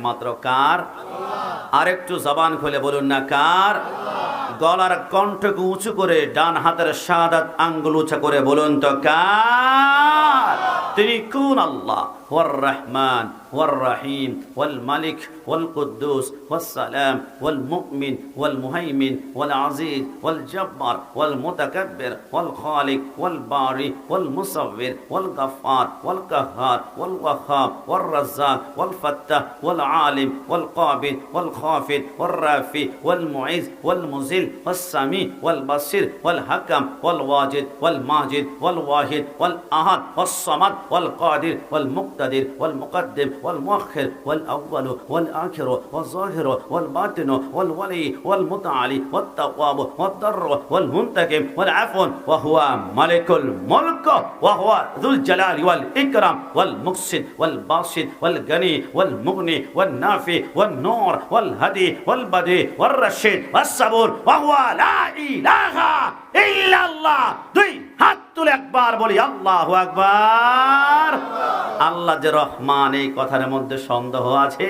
একমাত্র কার? আর একটু জবান খুলে বলুন না কার? গলার কণ্ঠকে উঁচু করে ডান হাতের সাদাত আঙ্গুল উঁচা করে বলুন তো কার? তিনি কোন আল্লাহ والرحمن والرحيم والملك والقدوس والسلام والمؤمن والمهيمن والعزيز والجبار والمتكبر والخالق والباري والمصور والغفار والقهار والوهاب والرزاق والفتاح والعالم والقابل والخافض والرافي والمعز والمذل والسميع والبصير والحكم والواجد والماجد والواحد والأحد والصمد والقادر والمقتدر মুক্তাদির ওয়াল মুকাদ্দিম ওয়াল মুআখির ওয়াল আউয়ালু ওয়াল আখিরু ওয়াল যাহিরু ওয়াল বাতিনু ওয়াল ওয়ালি ওয়াল মুতাআলি ওয়াত তাওয়াবু ওয়াত দাররু ওয়াল মুনতাকিম ওয়াল আফু ওয়া হুয়া মালিকুল মুলক ওয়া হুয়া যুল জালালি ওয়াল ইকরাম ওয়াল মুহসিন ওয়াল বাসিত ওয়াল গনি ওয়াল মুগনি ওয়াল নাফি ওয়াল নূর ওয়াল হাদি ওয়াল বাদি ওয়াল রাশিদ ওয়াস সাবুর ওয়া হুয়া লা ইলাহা ইল্লাল্লাহ দুই হাত তুলে একবার বলি, আল্লাহু আকবার। আল্লাহ যে রহমান এই কথার মধ্যে সন্দেহ আছে?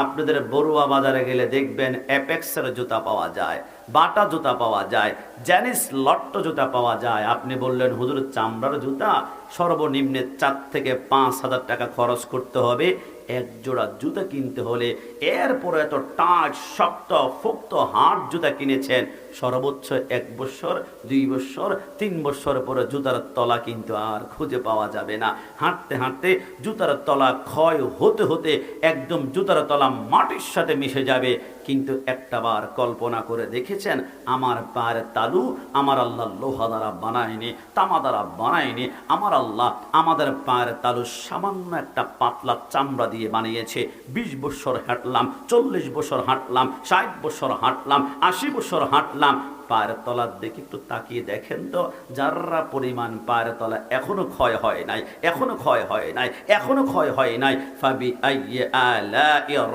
আপনাদের বড়ুয়া বাজারে গেলে দেখবেন অ্যাপেক্সের জুতা পাওয়া যায়, বাটা জুতা পাওয়া যায়, জ্যানিস লট্ট জুতা পাওয়া যায়। আপনি বললেন, হুজুর, চামড়ার জুতা সর্বনিম্নে চার থেকে পাঁচ হাজার টাকা খরচ করতে হবে। এক জোড়া জুতা কিনতে হলে এরপরে এত টাচ, শক্ত, ফুক্ত হাট জুতা কিনেছেন। সর্বোচ্চ এক বছর, দুই বছর, তিন বছর পরে জুতার তলা কিন্তু আর খুঁজে পাওয়া যাবে না। হাঁটতে হাঁটতে জুতার তলা ক্ষয় হতে হতে একদম জুতার তলা মাটির সাথে মিশে যাবে। কিন্তু একটা বার কল্পনা করে দেখেছেন, আমার পায়ের তালু আমার আল্লাহ লোহা দ্বারা বানায়নি, তামা দ্বারা বানায়নি। আমার আল্লাহ আমাদের পায়ের তালু সামান্য একটা পাতলা চামড়া দিয়ে বানিয়েছে। বিশ বছর হাঁটলাম চল্লিশ বছর হাঁটলাম ষাট বছর হাঁটলাম আশি বছর হাঁটলাম পায়ের তলার দিকে একটু তাকিয়ে দেখেন তো, যাররা পরিমাণ পায়ের তলা এখনও ক্ষয় হয় নাই, এখনও ক্ষয় হয় নাই, এখনও ক্ষয় হয় নাই ফাবি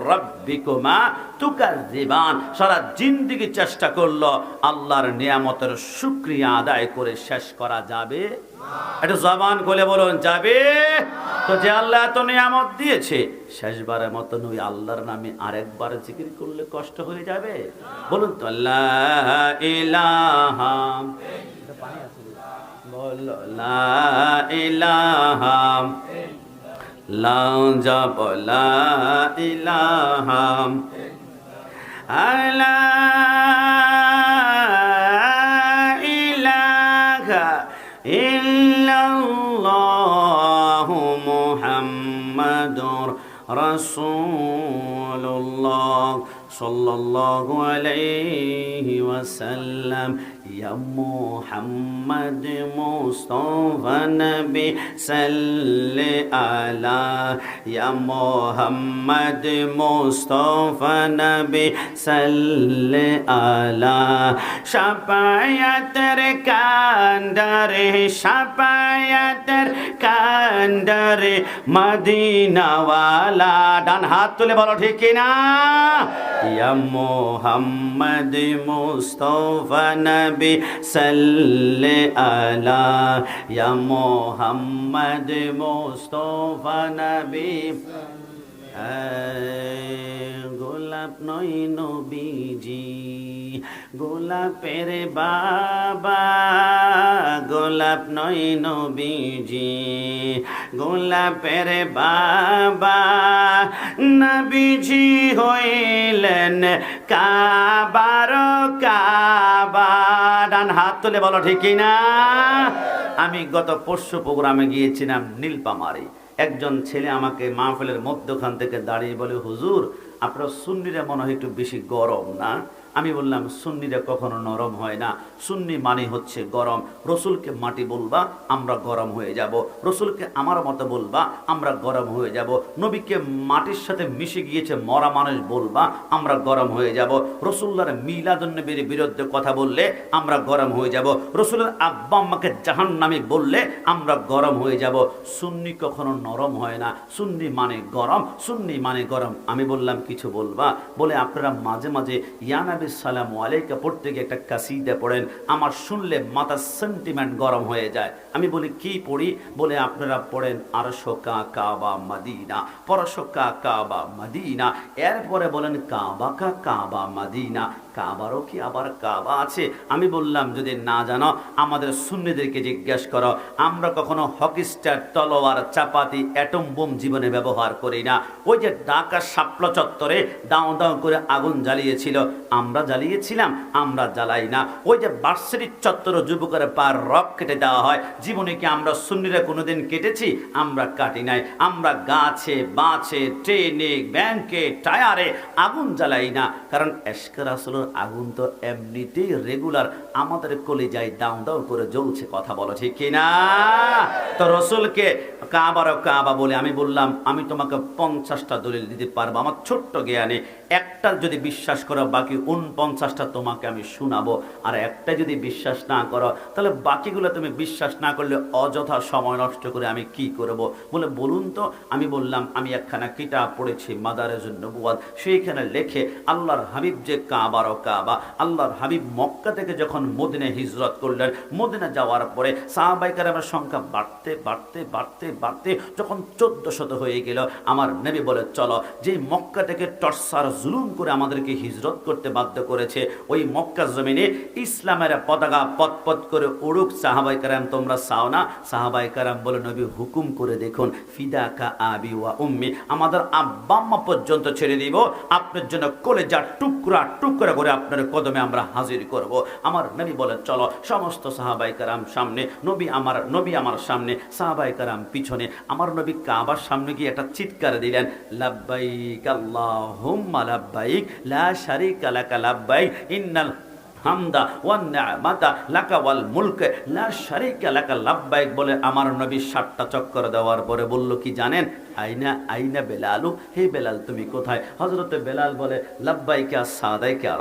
রাব্বিকুমা তুকাজ্জিবান সারা জিন্দিগি চেষ্টা করল আল্লাহর নিয়ামতের শুকরিয়া আদায় করে শেষ করা যাবে? একটু জবান খুলে বলুন, যাবে? তো যে আল্লাহ এত নিয়ামত দিয়েছে, শেষবারের মতো ওই আল্লাহর নামে আরেকবার জিকির করলে কষ্ট হয়ে যাবে? বলুন তো, আল্লাহ ইলাহা বলো লা ইলাহা লা যাব লা ইলাহা আলা ইলাহা ইল্লাল্লাহু মুহাম্মাদুর রাসূলুল্লাহ সাল্লাল্লাহু আলাইহি ওয়াসাল্লাম ইয়া মুহাম্মদ মুস্তাফা নবী সাল্লি আলা ইয়া মুহাম্মদ মুস্তাফা নবী সাল্লি আলা শাফায়াতের কান্ডারে শাফায়াতের কান্ডারে মদিনাওয়ালা। ডান হাত তুলে বলো ঠিক কিনা ইয়া মুহাম্মদ মুস্তাফা নবী সাল্লি আলা। ইয়া মুহাম্মদ মুস্তাফা নবী। গোলাপ নয় নবীজি। গোলাপের বাবা, গোলাপ নয় নবীজি। গোলাপের বাবা, নবীজি হইলেন কাবার কাবা। ডান হাত তুলে বলো, ঠিক না? আমি গত পরশু প্রোগ্রামে গিয়েছিলাম নীলপামারি একজন ছেলে আমাকে মাহফিলের মধ্যখান থেকে দাঁড়িয়ে বলে, হুজুর, আপনার সুন্নিরা মনে হয় একটু বেশি গরম না? আমি বললাম, সুন্নিরা কখনো নরম হয় না। সুন্নি মানে হচ্ছে গরম। রসুলকে মাটি বলবা, আমরা গরম হয়ে যাব। রসুলকে আমার মতো বলবা, আমরা গরম হয়ে যাব। নবীকে মাটির সাথে মিশে গিয়েছে মরা মানুষ বলবা, আমরা গরম হয়ে যাব। রসুল্লার মিলাদুন্নবীর বিরুদ্ধে কথা বললে, আমরা গরম হয়ে যাব। রসুলের আব্বা আম্মাকে জাহান নামে বললে, আমরা গরম হয়ে যাব। সুন্নি কখনো নরম হয় না। সুন্নি মানে গরম, সুন্নি মানে গরম। আমি বললাম, কিছু বলবা? বলে আপনারা মাঝে মাঝে ইয়ানাবি ইয়ানবী সালামু আলাইকা পড়তে গিয়ে একটা কাসিদা পড়েন, আমার শুনলে মাথা সেন্টিমেন্ট গরম হয়ে যায়। আমি বলি, কি পড়ি? বলে, আপনারা পড়েন আরশো কা কাবা, মাদিনা। পরশো কা কাবা, মাদিনা। এরপরে বলেন, কাবা কা, কাবা, মাদিনা। কাবারও কি আবার কাবা আছে? আমি বললাম, যদি না জানো, আমাদের সুন্নিদেরকে জিজ্ঞেস করো। আমরা কখনো হকি স্টার, তলোয়ার, চাপাতি, অ্যাটম বোম জীবনে ব্যবহার করি না। ওই যে ঢাকা শাপলা চত্বরে দাও দাও করে আগুন জ্বালিয়েছিল, আমরা জ্বালিয়েছিলাম, আমরা জ্বালাই না। ওই যে বার্ষিক চত্বর যুবকের পার রক কেটে দেওয়া হয়, জীবনে কি আমরা সুন্নিরা কোনোদিন কেটেছি? আমরা কাটি নাই। আমরা গাছে, বাছে ট্রেনে ব্যাংকে, টায়ারে আগুন জ্বালাই না। কারণ এসকার আসলের আগুন তো এমনিতেই রেগুলার আমাদের কলেজায় দাও দাও করে জ্বলছে, কথা বলো ঠিক কিনা তো রসুলকে কাবার কাবা বলে আমি বললাম, আমি তোমাকে পঞ্চাশটা দলিল দিতে পারব, আমার ছোট্ট জ্ঞানে। একটা যদি বিশ্বাস করো, বাকি উনপঞ্চাশটা তোমাকে আমি শোনাবো। আর একটা যদি বিশ্বাস না করো, তাহলে বাকিগুলো তুমি বিশ্বাস না করলে অযথা সময় নষ্ট করে আমি কি করব? বলে বলুন তো, আমি বললাম, আমি একখানা কিতাব পড়েছি মাদারেজ নবুয়াদ সেইখানে লেখে, আল্লাহর হাবিব যে কাবার ও কাবা, আল্লাহর হাবিব মক্কা থেকে যখন মদিনে হিজরত করলেন, মদিনা যাওয়ার পরে সাহাবাইকার আমার সংখ্যা বাড়তে বাড়তে বাড়তে বাড়তে যখন চোদ্দ শত হয়ে গেল, আমার নেবী বলে, চলো যে মক্কা থেকে টর্সার জুলুম করে আমাদেরকে হিজরত করতে বাধ্য করেছে। ওই মক্কা জমিনে ইসলামের পতাকা পথ করে উড়ুক সাহাবাই কারাম, তোমরা চাও না? সাহাবাই কারাম বলে, নবী, হুকুম করে দেখুন, ফিদা কা আবি ওয়া উম্মি, আমাদের আব্বা আম্মা পর্যন্ত ছেড়ে দিব। আপনার জন্য কলেজা টুকরা টুকরা করে আপনার কদমে আমরা হাজির করব। আমার নবী বলে, চলো, সমস্ত সাহাবাই কারাম সামনে, নবী আমার নবী আমার সামনে, সাহাবাই কারাম পিছনে। আমার নবী কাবার সামনে গিয়ে একটা চিৎকার দিলেন, লাব্বাইক আল্লাহুম্মা, লাব্বাইক, লা শারিকা লাকা লাব্বাইক ইন্নাল হামদা লাকা ওয়াল মুলক। লা শারিকা লাকা বলে আমার নবী চক্কর দেওয়ার পরে বলল, কি জানেন? আইনা আইনা বেলালু? হে বেলাল, তুমি কোথায়? হজরতে বেলাল বলে, লাব্বাইকা সাদাইকা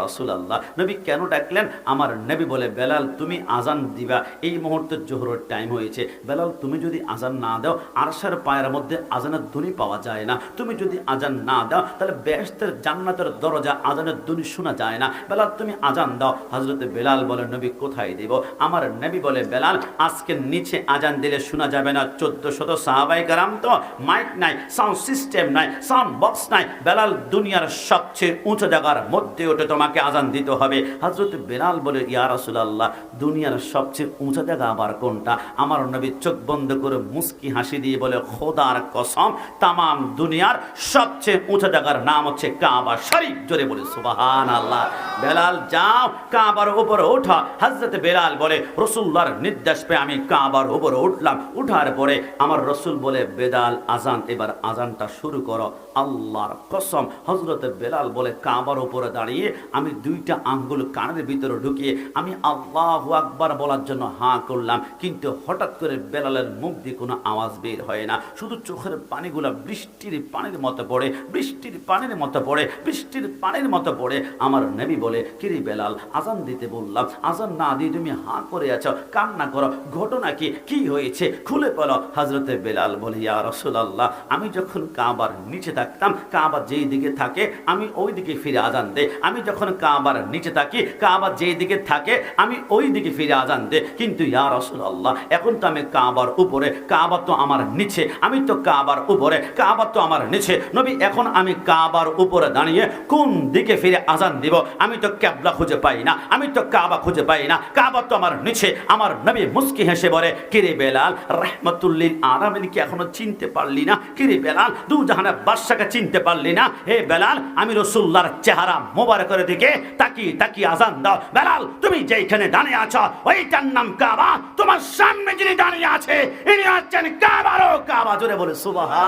নবী কেন ডাকলেন? আমার নবী বলে, বেলাল, তুমি আজান দিবা। এই মুহূর্তে জোহরের টাইম হয়েছে। বেলাল, তুমি যদি আজান না দাও, আরশার পায়ের মধ্যে আজানের ধ্বনি পাওয়া যায় না। তুমি যদি আজান না দাও, তাহলে বেহেশতের জান্নাতের দরজা আজানের ধ্বনি শোনা যায় না। বেলাল, তুমি আজান দাও। হজরতে বেলাল বলে, নবী কোথায় দিব? আমার নবী বলে, বেলাল, আজকে নিচে আজান দিলে শোনা যাবে না। চোদ্দ শত সাহাবাই কারাম তো মাইক নাই, সাউন্ড সিস্টেম নাই, সাউন্ড বক্স নাই। বেলাল, দুনিয়ার সবচেয়ে উঁচু জায়গার মধ্যে ওঠে তোমাকে আজান দিতে হবে। হজরত বেলাল বলে, ইয়া রাসূলুল্লাহ, দুনিয়ার সবচেয়ে উঁচু জায়গা আবার কোনটা? আমার নবী চোখ বন্ধ করে মুস্কি হাসি দিয়ে বলে, খোদার কসম, তামাম দুনিয়ার সবচেয়ে উঁচু জায়গার নাম হচ্ছে কাবা শরীফ। জোরে বলে সুবাহান আল্লাহ বেলাল, যাও কাবার উপরে ওঠা। হজরত বেলাল বলে, রসুল্লাহর নির্দেশ পেয়ে আমি কাবার উপরে উঠলাম। উঠার পরে আমার রসুল বলে, বেদাল, আজান, এবার আজানটা শুরু করো। আল্লাহর কসম। হজরত বেলাল বলে, কাবার উপরে দাঁড়িয়ে আমি দুইটা আঙ্গুল কানের ভিতরে ঢুকিয়ে আমি আল্লাহ আকবার বলার জন্য হাঁ করলাম। কিন্তু হঠাৎ করে বেলালের মুখ দিয়ে কোনো আওয়াজ বের হয় না। শুধু চোখের পানিগুলো বৃষ্টির পানির মতো পড়ে, বৃষ্টির পানির মতো পড়ে, বৃষ্টির পানির মতো পড়ে। আমার নেবি বলে, কিরি বেলাল, আজান দিতে বললাম। আজান না দিয়ে তুমি হাঁ করে আছো, কান্না করো, ঘটনা কি? কি হয়েছে? খুলে বলো। হজরতে বেলাল বলে, ইয়া রসুলাল্লাহ, আমি যখন কাবার নিচে থাকতাম, কাবার যেই দিকে থাকে, আমি ওই দিকে ফিরে আজান দে। আমি যখন কাবার নিচে থাকি, কাবার যেই দিকে থাকে, আমি ওই দিকে ফিরে আজান দে। কিন্তু ইয়া রসুলাল্লাহ, এখন তো আমি কাবার উপরে, কাবা তো আমার নিচে, আমি তো কাবার উপরে, কাবা তো আমার নিচে। নবী, এখন আমি কাবার উপরে দাঁড়িয়ে কোন দিকে ফিরে আজান দিব? আমি তো ক্যাবলা খুঁজে পাই না। আমি তো কাবা খুঁজে পাই না। কাবা তো আমার নিচে। আমার নবী মুস্কি হেসে বলে, কিরে বেলাল, রহমতুল্লিল আরামিন কি এখনও চিনতে পারলি না? কিরে বেলাল দু জাহানের বাদশাকে চিনতে পারলি না? হে বেলাল, আমি রসুল্লার চেহারা মোবারকের দিকে তাকি তাকি আজান দাও। বেলাল, তুমি যেখানে দাঁড়িয়ে আছো, ওইটার নাম কাবা। তোমার সামনে যিনি দাঁড়িয়ে আছে, ইনি হচ্ছেন কাবারও কাবা জোরে বলে সুবাহা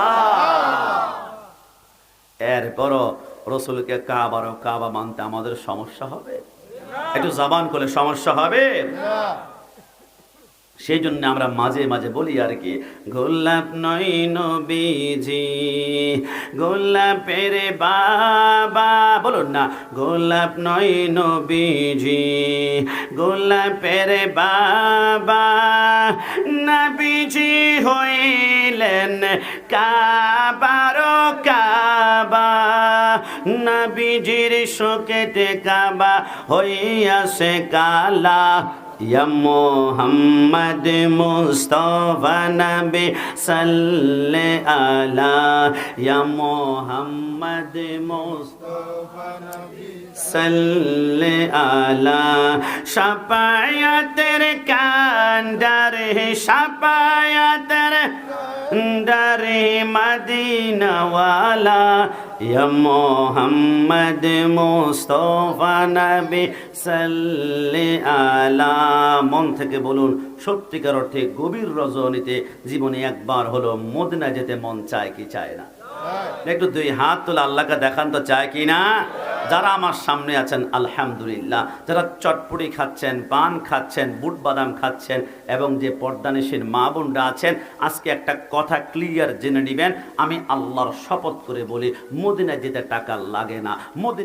এরপরও রসুলকে কাবারও কাবা মানতে আমাদের সমস্যা হবে? একটু জবান করলে সমস্যা হবে। সেই জন্য আমরা মাঝে মাঝে বলি আর কি গোলাপ নয় নবীজি গোলাপের বাবা। বলুন না গোলাপ নয় নবীজি গোলাপের বাবা। নবীজি হইলেন কাবার কাবা। নবীজির শোকেতে কাবা হইয়াছে কালা। ইয়া মোহাম্মদ মুস্তফা নবী সাল্লে আলা। ইয়া মোহাম্মদ মুস্তফা সাল্লে আলা। সাপায়াতের কান্ডার সাপায়াতের ডারে মদিনাওয়ালা মোহাম্মদ মুস্তফা নবী সাল্লে আলা। মন থেকে বলুন, সত্যিকার অর্থে গভীর রজনীতে জীবনে একবার হলো মদিনা যেতে মন চায় কি চায় না? একটু দুই হাত তুলে আল্লাহকে দেখান তো চায় কি না? যারা আমার সামনে আছেন, আলহামদুলিল্লাহ, যারা চটপটি খাচ্ছেন, পান খাচ্ছেন, বুট বাদাম খাচ্ছেন এবং যে পর্দানিসীর মা বোনরা আছেন, আজকে একটা কথা ক্লিয়ার জেনে নেবেন। আমি আল্লাহর শপথ করে বলি, মদিনায় যেতে টাকা লাগে না। মদিনা